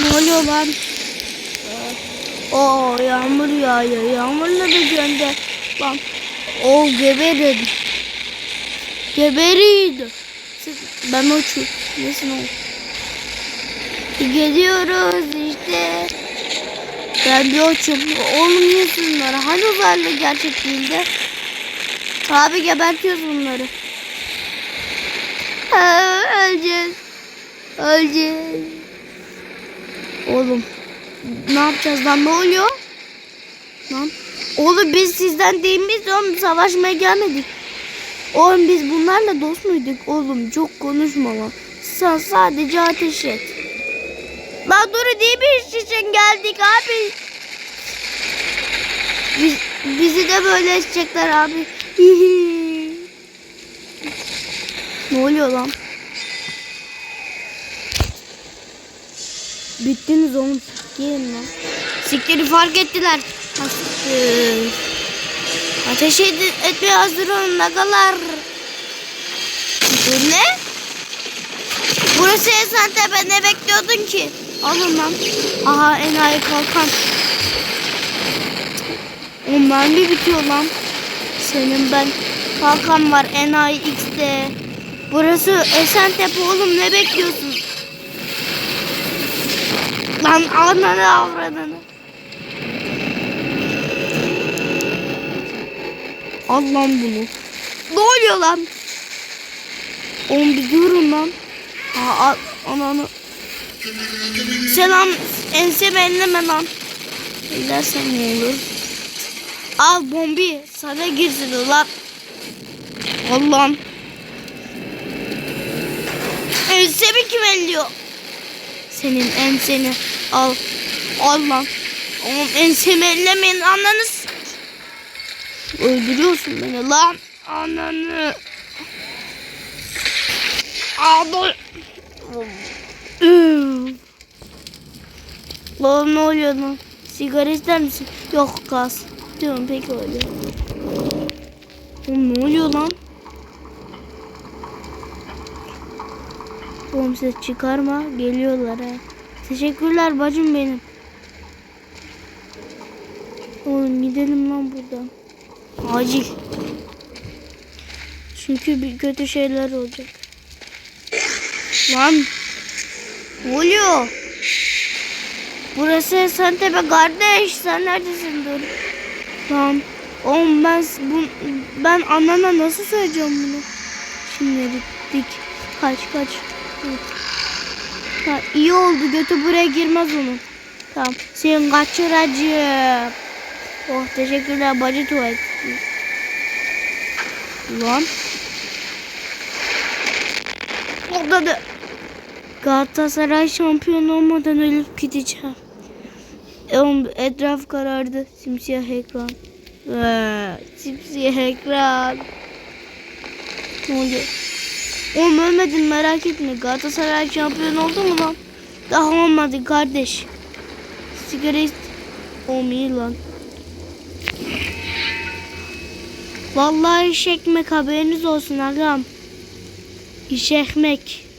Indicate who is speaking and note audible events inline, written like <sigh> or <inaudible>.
Speaker 1: Ne oluyor lan? Oo yağmur yağıyor. Yağmurla da gönder. Lan. O geberin. Geberiydi. Ben uçum. Nesin o? Geliyoruz işte. Ben bir uçum. Oğlum niye bunları? Hani uzaylı gerçek değildi? Abi gebertiyoruz bunları. Ha, öleceğiz. Öleceğiz. Oğlum. Ne yapacağız lan? Ne oluyor? Lan. Oğlum biz sizden değil miyiz? Oğlum savaşmaya gelmedik. Oğlum biz bunlarla dost muyduk? Oğlum çok konuşma lan. Sen sadece ateş et. Lan dur diye bir iş için geldik abi. Biz, bizi de böyle edecekler abi. <laughs> ne oluyor lan? Bittiniz oğlum. Gelin lan. Sikleri fark ettiler. Ha. Ateş ed- etmeye hazır olun nagalar. Bu ne? Burası Esentepe ne bekliyordun ki? Alın lan. Aha enayi kalkan. O mermi bitiyor lan. Senin ben. Kalkan var enayi X'de. Burası Esentepe oğlum ne bekliyorsun? Lan ananı avradını. Al lan bunu. Ne oluyor lan? Oğlum bir durun lan. Aa, al, ananı. Selam enseme elleme lan. Ellersen ne olur? Al bombi sana girsin ulan. Allah'ım. Ensemi kim elliyor? Senin enseni al. Al lan. Oğlum ensemi ellemeyin ananız. Öldürüyorsun beni lan. Ananı. Abi. Lan ne oluyor lan? Sigara ister misin? Yok gaz. Diyorum peki öyle. Oğlum ne oluyor lan? Oğlum ses çıkarma. Geliyorlar ha. Teşekkürler bacım benim. Oğlum gidelim lan buradan. Acil. Çünkü bir kötü şeyler olacak. Lan. Oluyor? Burası Esentepe kardeş. Sen neredesin dur? Lan. Oğlum ben bu, ben anana nasıl söyleyeceğim bunu? Şimdi gittik. Kaç kaç. Ha, iyi oldu götü buraya girmez onun. Tamam. Sen kaçıracağım. Oh teşekkürler bacı tuvalet. Lan. Orada da Galatasaray şampiyon olmadan ölüp gideceğim. Oğlum, Etraf karardı. Simsiyah ekran. Ee, simsiyah ekran. Ne oluyor? Oğlum ölmedin merak etme. Galatasaray şampiyon oldu mu lan? Daha olmadı kardeş. Sigara ist... Oğlum lan. Vallahi iş ekmek haberiniz olsun agam. İş ekmek.